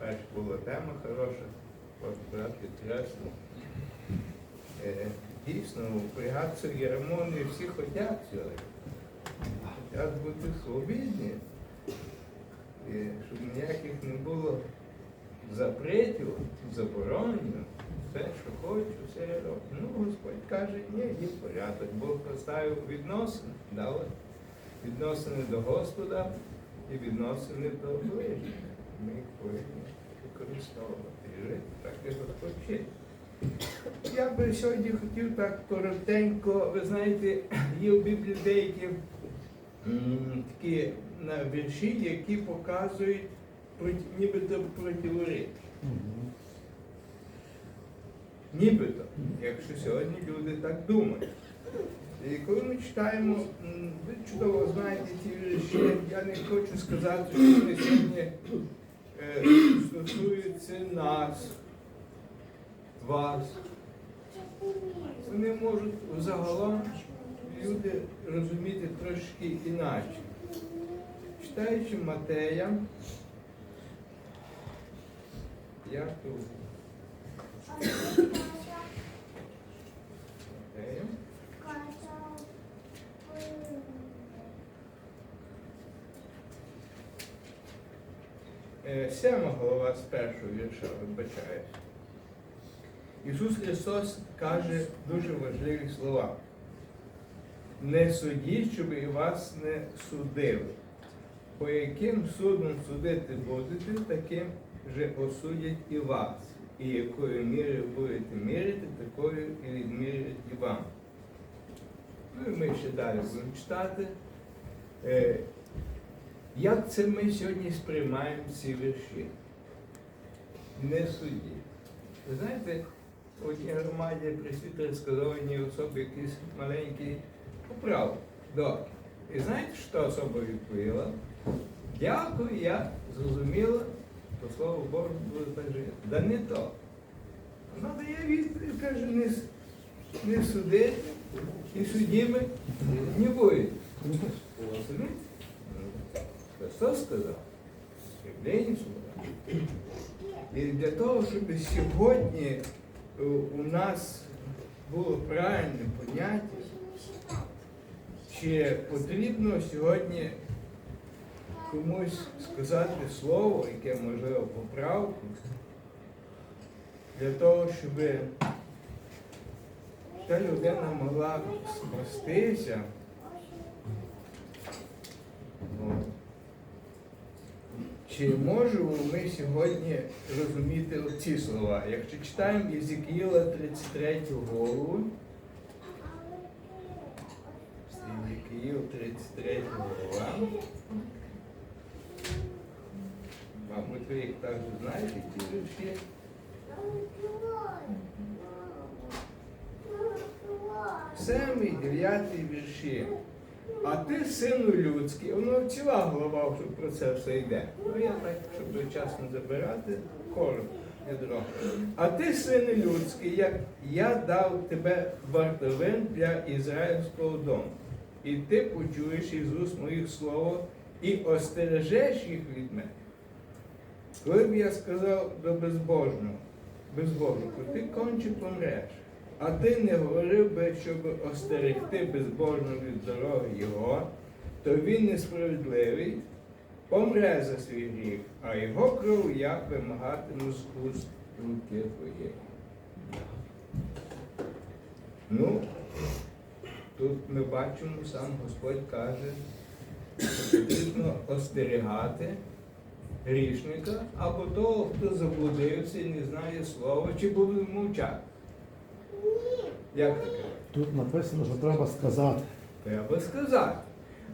перша була тема хороша, от брат підкреслив. Е, Дійсно, при Гацу Єремоні всі хотять цього. Хотять бути свобідні. І щоб ніяких не було запретів, заборонень. Все, що хочу, все я роблю. Ну, Господь каже, ні, є порядок. Бог поставив відносини, дали відносини до Господа і відносини до ближніх. Ми повинні використовувати і жити, так як Господь вчить. Я би сьогодні хотів так коротенько, ви знаєте, є в Біблії деякі такі вірші, які показують нібито противоречі. Нібито, якщо сьогодні люди так думають. І коли ми читаємо, ви чудово знаєте ці вірші, я не хочу сказати, що вони сьогодні стосуються нас, вас. Вони можуть загалом люди розуміти трошки іначе. Читаючи Матея, я тут Е, Сьома голова з першого вірша вибачає. Ісус Христос каже дуже важливі слова. Не судіть, щоб і вас не судили. По яким судом судити будете, таким же осудять і вас. І якою мірою будете міряти, такою і відмірять і вам. Ну і ми ще далі будемо читати. Як це ми сьогодні сприймаємо ці вірші? Не судіть. Ви знаєте, в одній громаді присвітер сказав одній особі якийсь маленький поправ. Добре. І знаєте, що особа відповіла? Дякую, я зрозуміла, по слову Богу так жити. Да не то. Вона дає відповідь, каже, не, не суди, і судіми не буде. Сказав. І для того, щоб сьогодні е, у нас було правильне поняття, чи потрібно сьогодні комусь сказати слово, яке можливо поправку, для того, щоб та людина могла спастися. От. Чи можемо ми сьогодні розуміти ці слова? Якщо читаємо Єзекіїла 33 голову, Єзекіїл 33 голова. Мабуть, ви їх також знаєте, ці вірші. Семий, дев'ятий вірші. А ти, сину людський, воно ціла голова що про це все йде. Ну я так, щоб час не забирати, коротко, ядро. А ти, сину людський, як я дав тебе вартовим для ізраїльського дому. І ти почуєш із уст моїх слово і остережеш їх від мене. Коли б я сказав до безбожного, безбожнику, ти конче помреш. А ти не говорив би, щоб остерегти безбожного від дороги його, то він несправедливий, помре за свій гріх, а його кров я вимагатиму з уст руки твоєї. Ну, тут ми бачимо, сам Господь каже, що потрібно остерігати грішника або того, хто заблудився і не знає слова, чи буде мовчати. Як таке? Тут написано, що треба сказати. Треба сказати.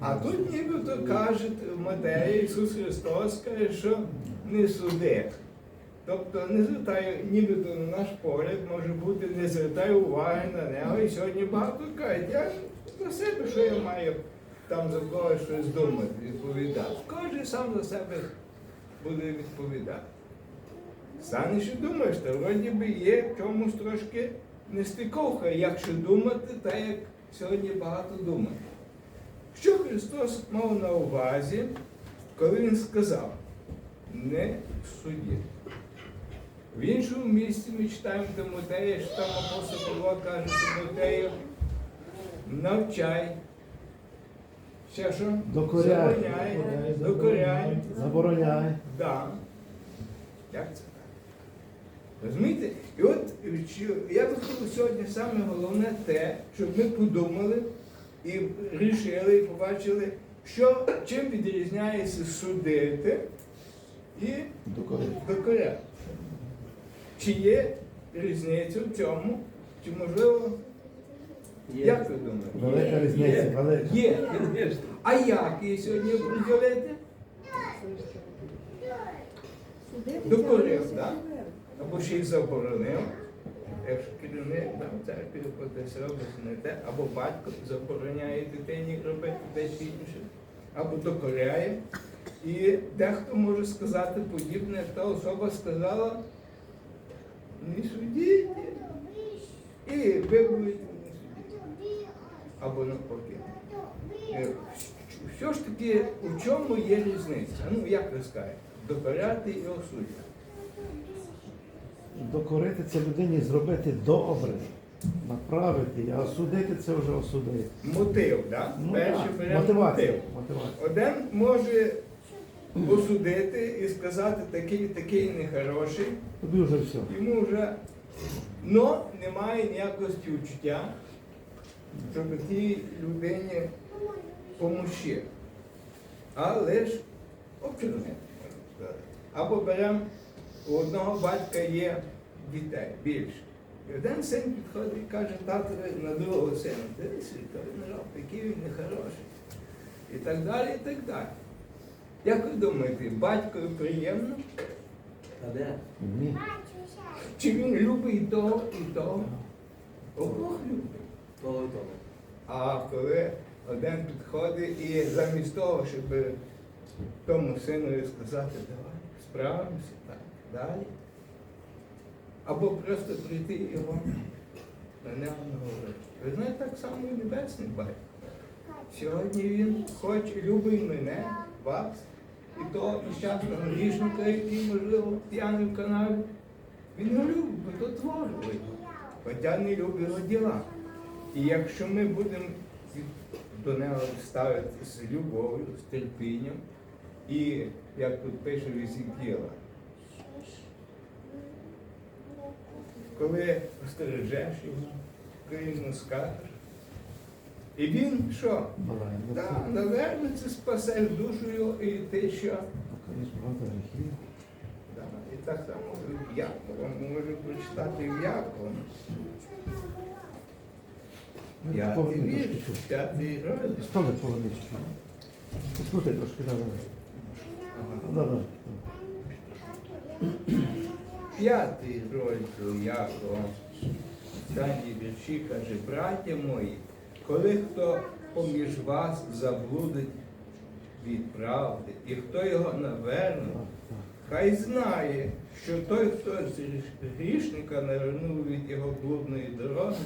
А тут нібито каже в Матеї Ісус Христос каже, що не суди. Тобто не звертає, нібито на наш погляд, може бути, не звертає уваги на нього. І сьогодні багато кажуть, я за себе, що я маю там за когось щось думати, відповідати. Кожен сам за себе буде відповідати. Станеш і думаєш, та вроді би є в чомусь трошки нестиковка, якщо думати, так як сьогодні багато думає. Що Христос мав на увазі, коли Він сказав, не судіть. В іншому місці ми читаємо Тимотея, що там апостол Павло каже Тимотею, навчай. Ще що? Докоряй. Забороняй, докоряй. Забороняй. Да. Як це? Розумієте? І от я би хотів сьогодні саме головне те, щоб ми подумали і рішили, і побачили, що чим відрізняється судити і докоряти. Чи є різниця в цьому, чи можливо, як ви думаєте? Велика різниця, велика. Є. А як її сьогодні поділити? Докорив, так? Або ще й заборонив. Якщо керівник там церкві десь робить не те, або батько забороняє дитині робити дещо інше, або докоряє. І дехто може сказати подібне, та особа сказала, не судіть. І ви не судити. Або навпаки. Е, Що ж таки, у чому є різниця? Ну, як ви скажете? Докоряти і осудити. Докорити це людині зробити добре, направити, а осудити це вже осудити. Мотив, так? Ну, Перше так, беремо мотивація. мотив. мотивація. Один може осудити і сказати, такий, такий нехороший, Тобі вже все. йому вже но немає ніякого співчуття, щоб тій людині помощі. Але ж обчинити. Або беремо, у одного батька є дітей більше. І один син підходить і каже, татові на другого сина, дивись, він роб, який він нехороший. І так далі, і так далі. Як ви думаєте, батькові приємно? А де? Ні. Чи він любить і того, і того? Обох любить. Того і того. А коли один підходить і замість того, щоб тому синові сказати, давай, справимося так далі. Або просто прийти і його на нього наговорити. Ви знаєте, так само і небесний батько. Сьогодні він хоче, любить мене, вас, і того нещасного грішника, який, можливо, п'яний в канаві. Він його любить, бо то творить. Хоча не любить його діла. І якщо ми будемо до нього ставити з любов'ю, з терпінням, і, як тут пише Візікіла, коли остережеш його, йому скажеш, і він що? Так, навернеться, спасеш душу його, і ти що? Да, І так само в Якова, можу прочитати в Якова. Ну, П'ятий вірш, п'ятий розділ. Столи поверни. Послухай трошки, да, да. П'ятий розділ Якова. Останній вірші каже, браття мої, коли хто поміж вас заблудить від правди, і хто його наверне, так. хай знає, що той, хто з грішника навернув від його блудної дороги,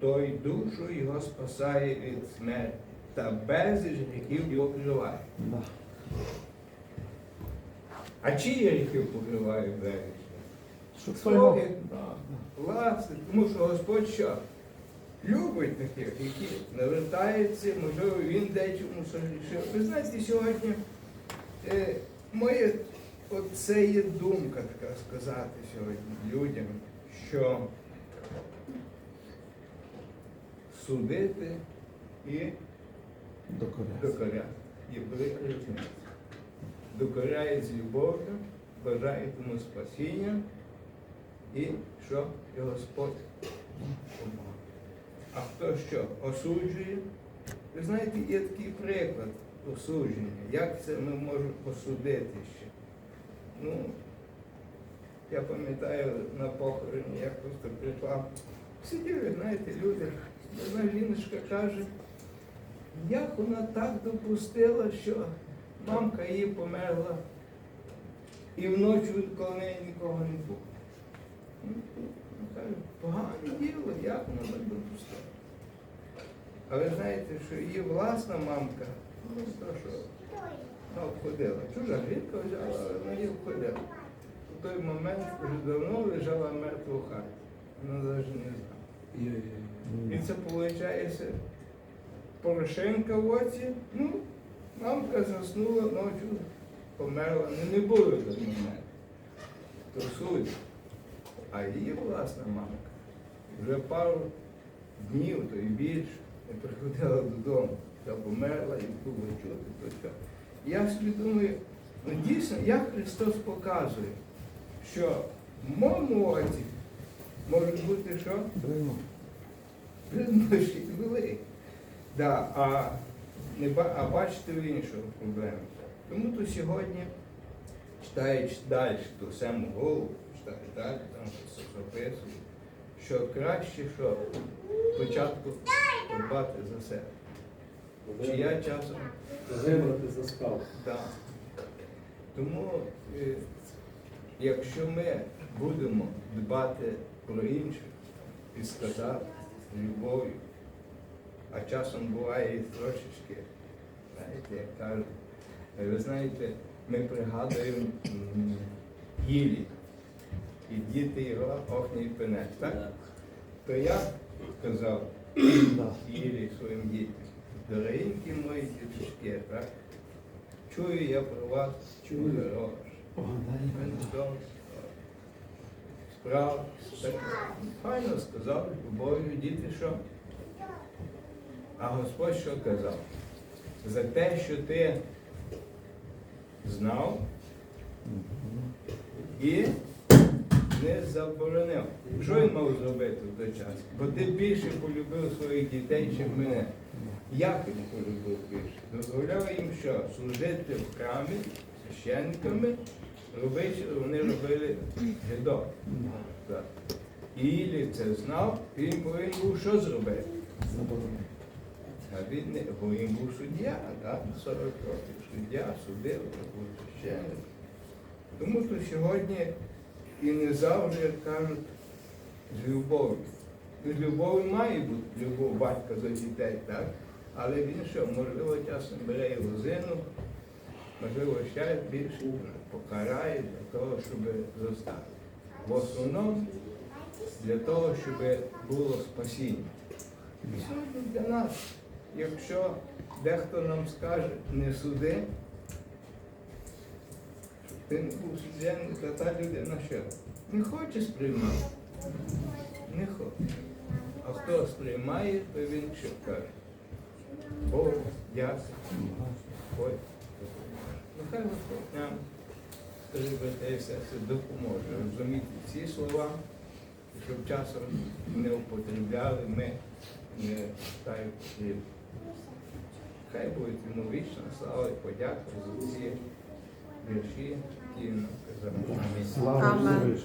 той душу його спасає від смерті та безліч гріхів його покриває. А чиї гріхи покриває безліч? Своє. Власне, тому що Господь що? Любить таких, які навертаються, можливо, він дечому согрішив. Ви знаєте, сьогодні е, моє, от це є думка така сказати сьогодні людям, що судити і Докоряти. докоряти. Є велика різниця. Докоряє з любов'ю, бажає тому спасіння і що Господь поможе. А хто що осуджує? Ви знаєте, є такий приклад осудження. Як це ми можемо посудити ще? Ну, я пам'ятаю на похороні, як просто прийшла. Сиділи, знаєте, люди, одна жіночка каже, як вона так допустила, що мамка її померла, і вночі неї нікого не було. Ну, погане діло, як вона так допустила. А ви знаєте, що її власна мамка, ну вона обходила. Чужа жінка взяла, вона її обходила. У той момент вже давно лежала мертва в хаті. Вона навіть не знала. І це виходить Порошенка в оці. Ну, мамка заснула ночі, померла. Ну, не було до. То суть. А її власна мамка вже пару днів, то і більше, не приходила додому. Та померла і було чути. То. Я собі думаю, ну дійсно, як Христос показує, що в моєму оці може бути що? Преднощі великі. Да, а, не, а бачите в іншому проблему. Тому то сьогодні, читаючи далі ту саму голову, читаєш далі, записує, що краще, що спочатку подбати за себе. Чи я часом Вибрати за скал. так. Тому, е, якщо ми будемо дбати про інших і сказати з любов'ю, а часом буває і трошечки, знаєте, як кажуть, ви знаєте, ми пригадуємо Гілі, і діти його охній пенець, так? Да. То я казав Да. Ілі своїм дітям, дорогенькі мої діточки, так? Чую я про вас, чую хорош. Так файно сказав, любов'ю діти що? А Господь що казав? За те, що ти знав і не заборонив. Що він мав зробити в той час? Бо ти більше полюбив своїх дітей, ніж мене. Як він полюбив більше? Дозволяв їм що? Служити в храмі священниками, робити, що вони робили гідок. Так. І Ілі це знав, і він повинен був що зробити? А він не, бо він був суддя, так, 40 років. Суддя, судив, був священник. Тому то сьогодні і не завжди, як кажуть, з любов'ю. З любов'ю має бути любов батька до дітей, так? Але він що, можливо, часом бере і лозину, можливо, ще більше покарає для того, щоб зостати. В основному для того, щоб було спасіння. І сьогодні для нас, якщо дехто нам скаже, не суди, не був то та людина що? Не хоче сприймати. Не хоче. А хто сприймає, то він що каже? Бог, дякую, Господь. Нехай Господь нам, сестри, допоможе розуміти ці слова, щоб часом не употребляли ми не так потрібно. Хай буде йому вічна слава і подяка за ці вірші, Слава. Амен.